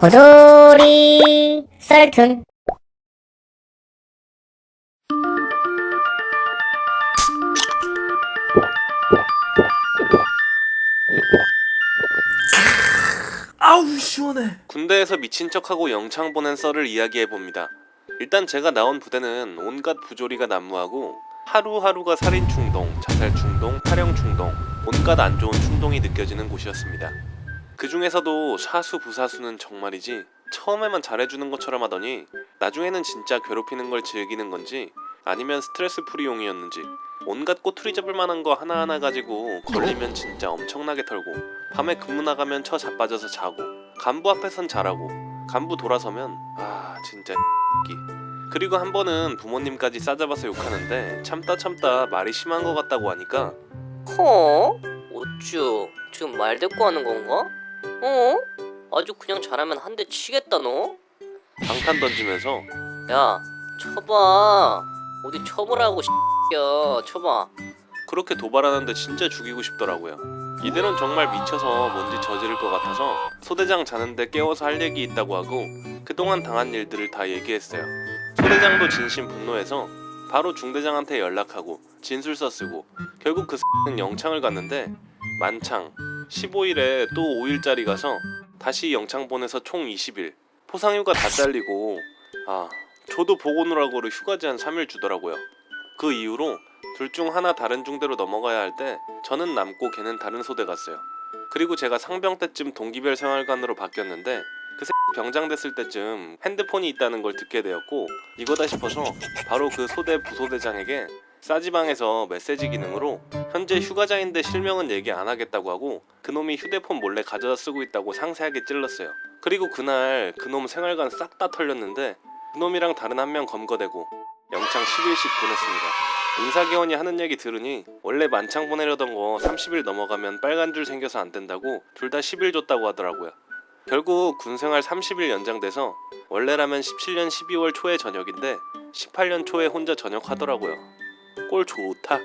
고조리 썰툰 아우 시원해. 군대에서 미친 척하고 영창 보낸 썰을 이야기해 봅니다. 일단 제가 나온 부대는 온갖 부조리가 난무하고 하루하루가 살인 충동, 자살 충동, 탈영 충동, 온갖 안 좋은 충동이 느껴지는 곳이었습니다. 그 중에서도 사수 부사수는 정말이지 처음에만 잘해주는 것처럼 하더니 나중에는 진짜 괴롭히는 걸 즐기는 건지 아니면 스트레스 풀이용이었는지 온갖 꼬투리 잡을 만한 거 하나하나 가지고 걸리면 진짜 엄청나게 털고 밤에 근무 나가면 쳐 자빠져서 자고 간부 앞에선 잘하고 간부 돌아서면 아 진짜 끼 그리고 한 번은 부모님까지 싸잡아서 욕하는데 참다 참다 말이 심한 것 같다고 하니까 허? 어쭈 지금 말 대꾸 하는 건가? 어? 아주 그냥 잘하면 한 대 치겠다 너? 방탄 던지면서 야 쳐봐 어디 쳐보라고 X야 쳐봐 그렇게 도발하는데 진짜 죽이고 싶더라고요. 이대로는 정말 미쳐서 뭔지 저지를 것 같아서 소대장 자는데 깨워서 할 얘기 있다고 하고 그동안 당한 일들을 다 얘기했어요. 소대장도 진심 분노해서 바로 중대장한테 연락하고 진술서 쓰고 결국 그 X는 영창을 갔는데 만창 15일에 또 5일짜리 가서 다시 영창 보내서 총 20일 포상휴가 다 잘리고 아 저도 보고 오느라고 휴가제 한 3일 주더라고요. 그 이후로 둘 중 하나 다른 중대로 넘어가야 할 때 저는 남고 걔는 다른 소대 갔어요. 그리고 제가 상병 때쯤 동기별 생활관으로 바뀌었는데 그새 병장 됐을 때쯤 핸드폰이 있다는 걸 듣게 되었고 이거다 싶어서 바로 그 소대 부소대장에게 싸지방에서 메시지 기능으로 현재 휴가자인데 실명은 얘기 안 하겠다고 하고 그놈이 휴대폰 몰래 가져다 쓰고 있다고 상세하게 찔렀어요. 그리고 그날 그놈 생활관 싹 다 털렸는데 그놈이랑 다른 한 명 검거되고 영창 10일씩 보냈습니다. 인사개원이 하는 얘기 들으니 원래 만창 보내려던 거 30일 넘어가면 빨간 줄 생겨서 안 된다고 둘 다 10일 줬다고 하더라고요. 결국 군생활 30일 연장돼서 원래라면 17년 12월 초에 전역인데 18년 초에 혼자 전역하더라고요. 꼴 좋다.